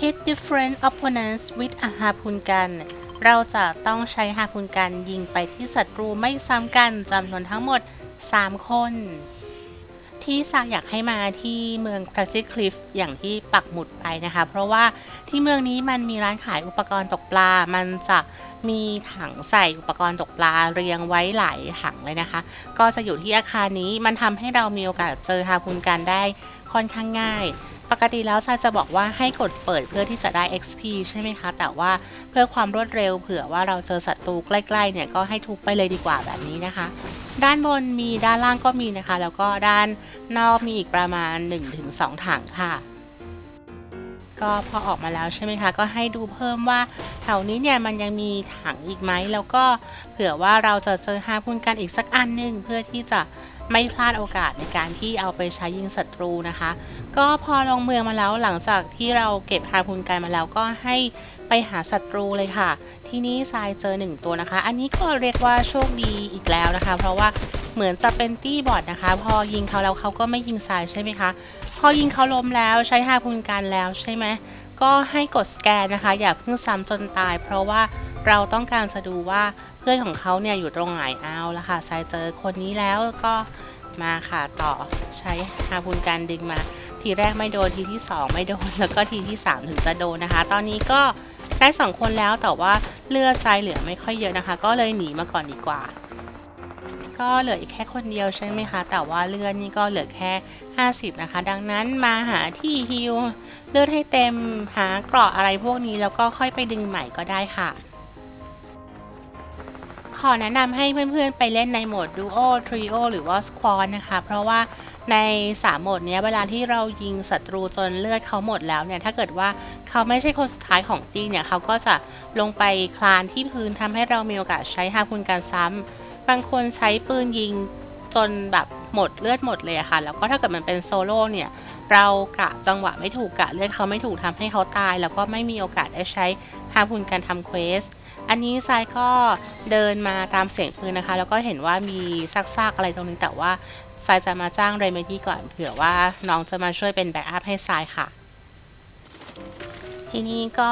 hit different opponents with a harpoon gun เราจะต้องใช้ฮาพูนกันยิงไปที่ศัตรูไม่ซ้ำกันจำนวนทั้งหมด 3 คน ที่ซากอยากให้มาที่เมือง c r a z y Cliff อย่างที่ปักหมุดไปนะคะ เพราะว่าที่เมืองนี้มันมีร้านขายอุปกรณ์ตกปลา มันจะมีถังใส่อุปกรณ์ตกปลาเรียงไว้หลายถังเลยนะคะ ก็จะอยู่ที่อาคารนี้มันทำให้เรามีโอกาสเจอฮาพูนกันได้ค่อนข้างง่าย ปกติแล้วซาจะบอกว่าให้กดเปิดเพื่อที่จะได้ XP ใช่ไหมคะ แต่ว่าเพื่อความรวดเร็วเผื่อว่าเราเจอศัตรูใกล้ๆเนี่ยก็ให้ทุบไปเลยดีกว่าแบบนี้นะคะ ด้านบนมีด้านล่างก็มีนะคะ แล้วก็ด้านนอกมีอีกประมาณ 1-2 ถังค่ะ ก็พอออกมาแล้วใช่ไหมคะ ก็ให้ดูเพิ่มว่าแถวนี้เนี่ยมันยังมีถังอีกไหมแล้วก็เผื่อว่าเราจะเจอฮาพูนกันอีกสักอันหนึ่งเพื่อที่จะ ไม่พลาดโอกาสในการที่เอาไปใช้ยิงศัตรูนะคะ ก็พอลงเมืองมาแล้วหลังจากที่เราเก็บฮาพูนกันมาแล้วก็ให้ไปหาศัตรูเลยค่ะ ที่นี่ทรายเจอหนึ่งตัวนะคะ อันนี้ก็เรียกว่าโชคดีอีกแล้วนะคะ เพราะว่าเหมือนจะเป็นตี้บอทนะคะ พอยิงเขาแล้วเขาก็ไม่ยิงทรายใช่ไหมคะพอยิงเขาล้มแล้วใช้ฮาพูนกันแล้วใช่ไหมก็ให้กดสแกนนะคะ อย่าเพิ่งซ้ำจนตาย เพราะว่า เราต้องการจะดูว่าเพื่อนของเขาเนี่ยอยู่ตรงไหนเอาละค่ะทรายเจอคนนี้แล้วก็มาค่ะต่อใช้ฮาพูนการดึงมา ทีแรกไม่โดนทีที่ 2 ไม่โดนแล้วก็ทีที่ 3 ถึงจะโดนนะคะ ตอนนี้ก็ได้2คนแล้วแต่ว่าเลือดทรายเหลือไม่ค่อยเยอะนะคะ ก็เลยหนีมาก่อนดีกว่า ก็เหลืออีกแค่คนเดียวใช่ไหมคะ แต่ว่าเลือดนี่ก็เหลือแค่ 50 นะคะ ดังนั้นมาหาที่ฮิลเลือดให้เต็มหาเกราะอะไรพวกนี้แล้วก็ค่อยไปดึงใหม่ก็ได้ค่ะ ขอแนะนำให้เพื่อนๆไปเล่นในโหมด Duo Trio หรือว่า Squad นะคะ เพราะว่าใน 3 โหมดนี้เวลาที่เรายิงศัตรูจนเลือดเขาหมดแล้วเนี่ย ถ้าเกิดว่าเขาไม่ใช่คนสุดท้ายของตีเนี่ย เขาก็จะลงไปคลานที่พื้นทำให้เรามีโอกาสใช้ฮาพูนการซ้ำบางคนใช้ปืนยิง จนแบบหมดเลือดหมดเลยค่ะ แล้วก็ถ้าเกิดมันเป็นโซโล่เนี่ยเรากะจังหวะไม่ถูกกะเลือดเขาไม่ถูกทำให้เขาตาย แล้วก็ไม่มีโอกาสได้ใช้ฮาพูนการทำเควสอันนี้ทรายก็เดินมาตามเสียงปืนนะคะ แล้วก็เห็นว่ามีซากๆอะไรตรงนี้แต่ว่าทรายจะมาจ้างเรเมดี้ก่อนเผื่อว่าน้องจะมาช่วยเป็นแบ็กอัพให้ทรายค่ะ ทีนี้ก็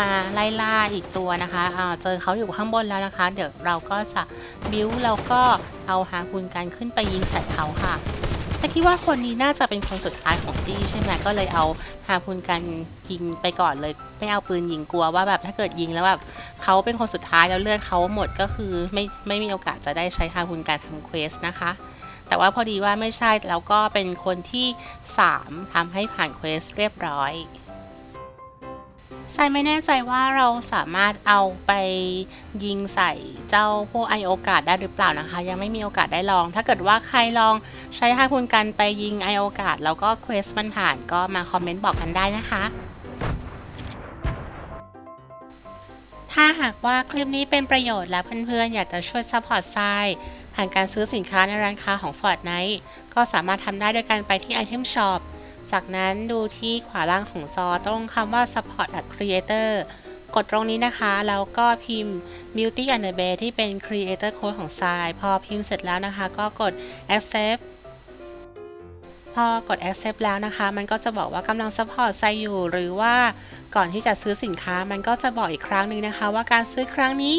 มาไล่ล่าอีกตัวนะคะะเจอเขาอยู่ข้างบนแล้วนะคะ เดี๋ยวเราก็จะบิวแล้วก็เอาหาคุณกันขึ้นไปยิงใส่เขาค่ะแต่คิดว่าคนนี้น่าจะเป็นคนสุดท้ายของตี้ใช่ไหมก็เลยเอาหาคุณกันยิงไปก่อนเลย ไม่เอาปืนยิงกลัวว่าแบบถ้าเกิดยิงแล้วแบบเขาเป็นคนสุดท้ายแล้วเลือดเขาหมดก็คือไม่ไม่มีโอกาสจะได้ใช้ฮาคุณการทำเควสนะคะแต่ว่าพอดีว่าไม่ใช่แล้วก็เป็นคนที่ 3ทำให้ผ่านเควสเรียบร้อย ทรายไม่แน่ใจว่าเราสามารถเอาไปยิงใส่เจ้าพวกไอโอกาสได้หรือเปล่านะคะ ยังไม่มีโอกาสได้ลอง ถ้าเกิดว่าใครลองใช้ฮาคุณกันไปยิงไอโอกาสแล้วก็เควสมันผ่านก็มาคอมเมนต์บอกกันได้นะคะ ถ้าหากว่าคลิปนี้เป็นประโยชน์และเพื่อนๆ อยากจะช่วยซัพพอร์ตทรายผ่านการซื้อสินค้าในร้านค้าของ Fortnite ก็สามารถทำได้โดยการไปที่ Item Shop จากนั้นดูที่ขวาล่างของจอตรงคำว่า support a creator กดตรงนี้นะคะ แล้วก็พิมพ์ beauty and the bear ที่เป็น creator code ของทราย พอพิมพ์เสร็จแล้วนะคะ ก็กด accept พอกด accept แล้วนะคะ มันก็จะบอกว่ากำลัง support ไซอยู่ หรือว่าก่อนที่จะซื้อสินค้ามันก็จะบอกอีกครั้งหนึ่งนะคะ ว่าการซื้อครั้งนี้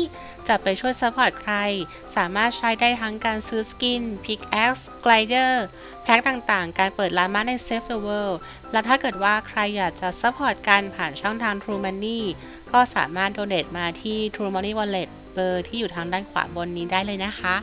จะไปช่วย support ใคร สามารถใช้ได้ทั้งการซื้อสกิน pickaxe glider แพ็คต่างๆ การเปิดร้านมาใน Save the World และถ้าเกิดว่าใครอยากจะ support กันผ่านช่องทาง True Money ก็สามารถ donate มาที่ True Money Wallet เบอร์ที่อยู่ทางด้านขวาบนนี้ได้เลยนะคะ